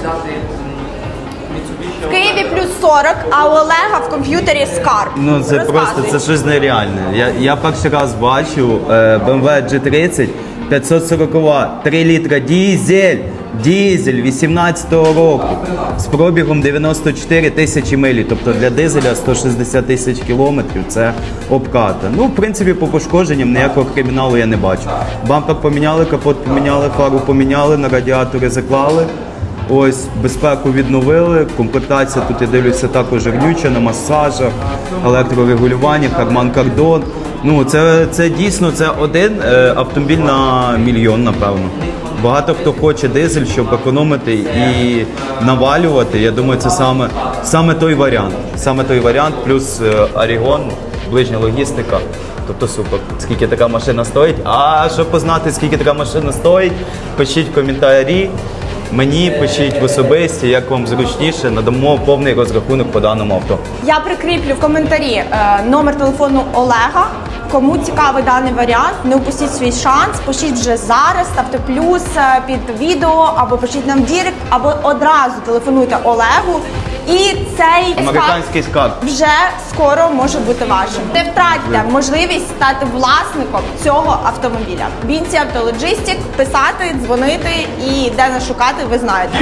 взяти Mitsubishi В Києві плюс 40, а у Олега в комп'ютері скарб. Ну це просто це щось нереальне. Я, я перший раз бачу е, BMW G30 540, 3 літра дізель. Дізель 18-го року з пробігом 94 тисячі милі. Тобто для дизеля 160 тисяч кілометрів це обката. Ну, в принципі, по пошкодженням ніякого криміналу я не бачу. Бампер поміняли, капот поміняли, фару поміняли, на радіатори заклали. Ось безпеку відновили. Комплектація тут я дивлюся також грнюча на масажах, електрорегулювання, карман кордон. Ну це, це дійсно це один е, автомобіль на мільйон, напевно. Багато хто хоче дизель, щоб економити і навалювати. Я думаю, це саме, саме той варіант. Саме той варіант, плюс е, Орігон, ближня логістика. Тобто супер. Скільки така машина стоїть? А щоб познати, скільки така машина стоїть, пишіть в коментарі. Мені пишіть в особисті, як вам зручніше, надамо повний розрахунок по даному авто. Я прикріплю в коментарі е, номер телефону Олега. Кому цікавий даний варіант, не упустіть свій шанс. Пишіть вже зараз, ставте плюс е, під відео, або пишіть нам в дірект, або одразу телефонуйте Олегу. І цей Американський скарб. вже скоро може бути вашим. Не втратьте можливість стати власником цього автомобіля. Бінці Автологістік, писати, дзвонити і де нас шукати, ви знаєте.